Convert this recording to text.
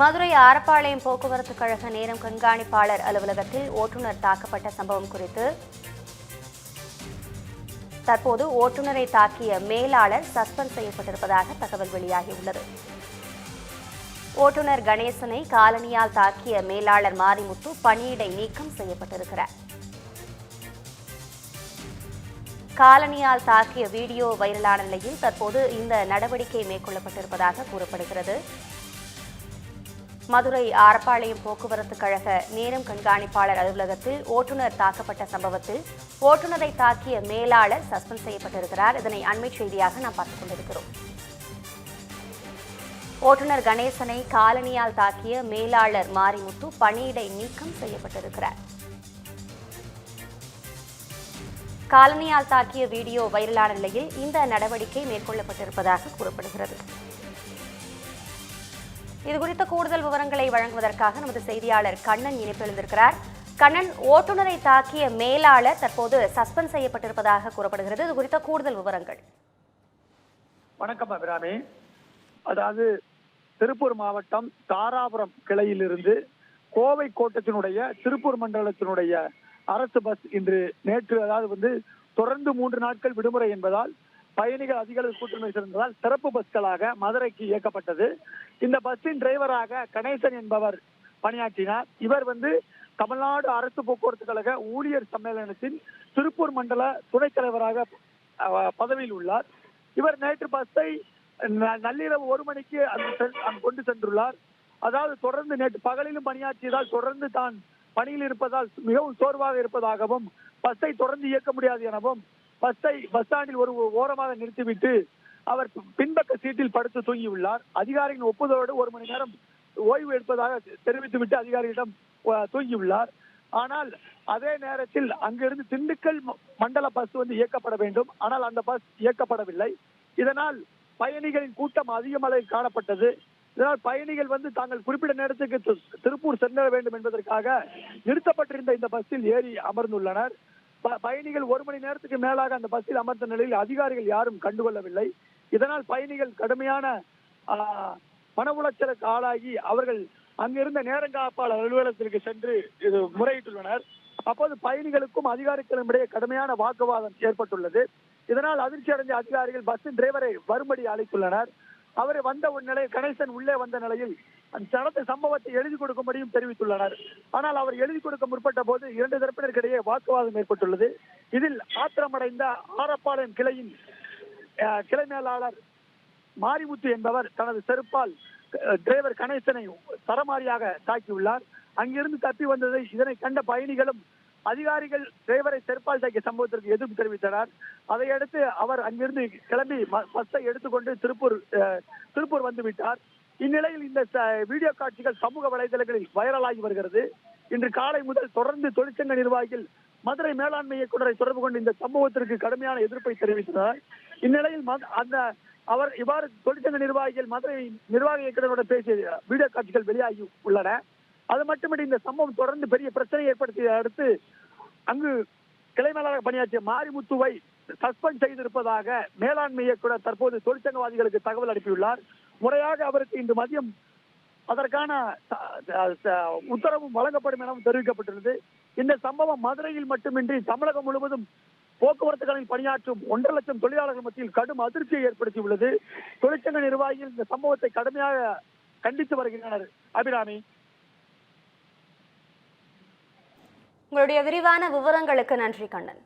மதுரை ஆரப்பாளையம் போக்குவரத்து கழக நேரம் கண்காணிப்பாளர் அலுவலகத்தில் ஓட்டுநர் தாக்கப்பட்ட சம்பவம் குறித்து தற்போது ஓட்டுநரை தாக்கிய மேலாளர் சஸ்பெண்ட் செய்யப்பட்டிருப்பதாக தகவல் வெளியாகியுள்ளது. ஓட்டுநர் கணேசனை காலனியால் தாக்கிய மேலாளர் மாரிமுத்து பணியிடை நீக்கம் செய்யப்பட்டிருக்கிறார். காலனியால் தாக்கிய வீடியோ வைரலான நிலையில் தற்போது இந்த நடவடிக்கை மேற்கொள்ளப்பட்டிருப்பதாக கூறப்படுகிறது. மதுரை ஆரப்பாளையம் போக்குவரத்து கழக நேரம் கண்காணிப்பாளர் அலுவலகத்தில் ஓட்டுநர் தாக்கப்பட்ட சம்பவத்தில் ஓட்டுநரை தாக்கிய மேலாளர் சஸ்பெண்ட் செய்யப்பட்டிருக்கிறார். இதனை அண்மை செய்தியாக நாம் பார்த்துக் கொண்டிருக்கிறோம். ஓட்டுநர் கணேசனை காலனியால் தாக்கிய மேலாளர் மாரிமுத்து பணியிடை நீக்கம் செய்யப்பட்டிருக்கிறார். காலனியால் தாக்கிய வீடியோ வைரலான நிலையில் இந்த நடவடிக்கை மேற்கொள்ளப்பட்டிருப்பதாக கூறப்படுகிறது. இது குறித்த கூடுதல் விவரங்களை வழங்குவதற்காக நமது செய்தியாளர் கண்ணன் இணைப்பெழுந்திருக்கிறார் கண்ணன் ஓட்டுநரை தாக்கிய மேலாளர் தற்போது சஸ்பெண்ட் செய்யப்பட்டிருப்பதாக கூறப்படுகிறது. இது குறித்த கூடுதல் விவரங்கள். வணக்கம் அபிராமி. அதாவது திருப்பூர் மாவட்டம் தாராபுரம் கிளையிலிருந்து கோவை கோட்டத்தினுடைய திருப்பூர் மண்டலத்தினுடைய அரசு பஸ் இன்று நேற்று அதாவது வந்து தொடர்ந்து மூன்று நாட்கள் விடுமுறை என்பதால் பயணிகள் அதிக அளவு கூட்டுமை சேர்ந்ததால் சிறப்பு பஸ்களாக மதுரைக்கு இயக்கப்பட்டது. இந்த பஸ்ஸின் டிரைவராக கணேசன் என்பவர் பணியாற்றினார். இவர் வந்து தமிழ்நாடு அரசு போக்குவரத்து கழக ஊழியர் சம்மேளனத்தின் திருப்பூர் மண்டல துணைத் தலைவராக பதவியில் உள்ளார். இவர் நேற்று பஸ்ஸை ந- நள்ளிரவு ஒரு மணிக்கு அங்கு சென்- அங்கு கொண்டு சென்றுள்ளார். அதாவது தொடர்ந்து நேற்று பகலிலும் பணியாற்றியதால் தொடர்ந்து தான் பணியில் இருப்பதால் மிகவும் சோர்வாக இருப்பதாகவும் பஸ்ஸை தொடர்ந்து இயக்க முடியாது எனவும் பஸ்ஸை பஸ் ஸ்டாண்டில் ஒரு ஓரமாக நிறுத்திவிட்டு அவர் பின்பக்க சீட்டில் படுத்து தூங்கியுள்ளார். அதிகாரியின் ஒப்புதலோடு ஒரு மணி நேரம் ஓய்வு எடுப்பதாக தெரிவித்துவிட்டு அதிகாரியிடம் தூங்கியுள்ளார். ஆனால் அதே நேரத்தில் அங்கிருந்து திண்டுக்கல் மண்டல பஸ் வந்து இயக்கப்பட வேண்டும். ஆனால் அந்த பஸ் இயக்கப்படவில்லை. இதனால் பயணிகளின் கூட்டம் அதிக அளவில் காணப்பட்டது. இதனால் பயணிகள் வந்து தாங்கள் குறிப்பிட்ட நேரத்துக்கு திருப்பூர் செல்ல வேண்டும் என்பதற்காக நிறுத்தப்பட்டிருந்த இந்த பஸ்ஸில் ஏறி அமர்ந்துள்ளனர். பயணிகள் ஒரு மணி நேரத்துக்கு மேலாக அந்த பஸ்ஸில் அமர்ந்த நிலையில் அதிகாரிகள் யாரும் கண்டுகொள்ளவில்லை. இதனால் பயணிகள் கடுமையான மன உளைச்சலுக்கு ஆளாகி அவர்கள் அங்கிருந்த நேரங்காப்பாளர் அலுவலகத்திற்கு சென்று இது முறையிட்டுள்ளனர். அப்போது பயணிகளுக்கும் அதிகாரிகளும் இடையே கடுமையான வாக்குவாதம் ஏற்பட்டுள்ளது. இதனால் அதிர்ச்சி அடைந்த அதிகாரிகள் பஸ்ஸின் டிரைவரை வரும்படி அழைத்துள்ளனர். அவர் வந்த நிலையில் கணேசன் உள்ளே வந்த நிலையில் அந்த நடந்த சம்பவத்தை எழுதி கொடுக்கும்படியும் தெரிவித்துள்ளனர். ஆனால் அவர் எழுதி கொடுக்க முற்பட்ட போது இரண்டு தரப்பினருக்கிடையே வாக்குவாதம் ஏற்பட்டுள்ளது. இதில் ஆத்திரமடைந்த ஆரப்பாளையம் கிளையின் அஹ், கிளை மேலாளர் மாரிமுத்து என்பவர் தனது செருப்பால் டிரைவர் கணேசனை தரமாரியாக தாக்கியுள்ளார். அங்கிருந்து தப்பி வந்ததை இதனை கண்ட பயணிகளும் அதிகாரிகள் டிரைவரை செருப்பால் தாக்கிய சம்பவத்திற்கு எதிர்ப்பு தெரிவித்தனர். அதையடுத்து அவர் அங்கிருந்து கிளம்பி பஸ்ஸை எடுத்துக்கொண்டு திருப்பூர் அஹ், திருப்பூர் வந்துவிட்டார். இந்நிலையில் இந்த வீடியோ காட்சிகள் சமூக வலைதளங்களில் வைரலாகி வருகிறது. இன்று காலை முதல் தொடர்ந்து தொழிற்சங்க நிர்வாகிகள் மதுரை மேலாண்மை இயக்குநரை தொடர்பு கொண்டு இந்த சம்பவத்திற்கு கடுமையான எதிர்ப்பை தெரிவித்தனர். இந்நிலையில் அந்த அவர் இவ்வாறு தொழிற்சங்க நிர்வாகிகள் மதுரை நிர்வாக இயக்குநருடன் பேசிய வீடியோ காட்சிகள் வெளியாகி உள்ளன. அது மட்டுமின்றி இந்த சம்பவம் தொடர்ந்து பெரிய பிரச்சனை ஏற்படுத்தியதை அடுத்து அங்கு கிளை மேலாளர் பணியாற்றிய மாரிமுத்துவை சஸ்பெண்ட் செய்திருப்பதாக மேலாண்மை இயக்குனர் தற்போது தொழிற்சங்கவாதிகளுக்கு தகவல் அனுப்பியுள்ளார். முறையாக அவருக்கு இன்று மதியம் அதற்கான உத்தரவும் வழங்கப்படும் எனவும் தெரிவிக்கப்பட்டுள்ளது இந்த சம்பவம் மதுரையில் மட்டுமின்றி தமிழகம் முழுவதும் போக்குவரத்துகளில் பணியாற்றும் ஒன்றரை லட்சம் தொழிலாளர்கள் மத்தியில் கடும் அதிர்ச்சியை ஏற்படுத்தியுள்ளது. தொழிற்சங்க நிர்வாகிகள் இந்த சம்பவத்தை கடுமையாக கண்டித்து வருகின்றனர். அபிராமி உங்களுடைய விரிவான விவரங்களுக்கு நன்றி கண்ணன்.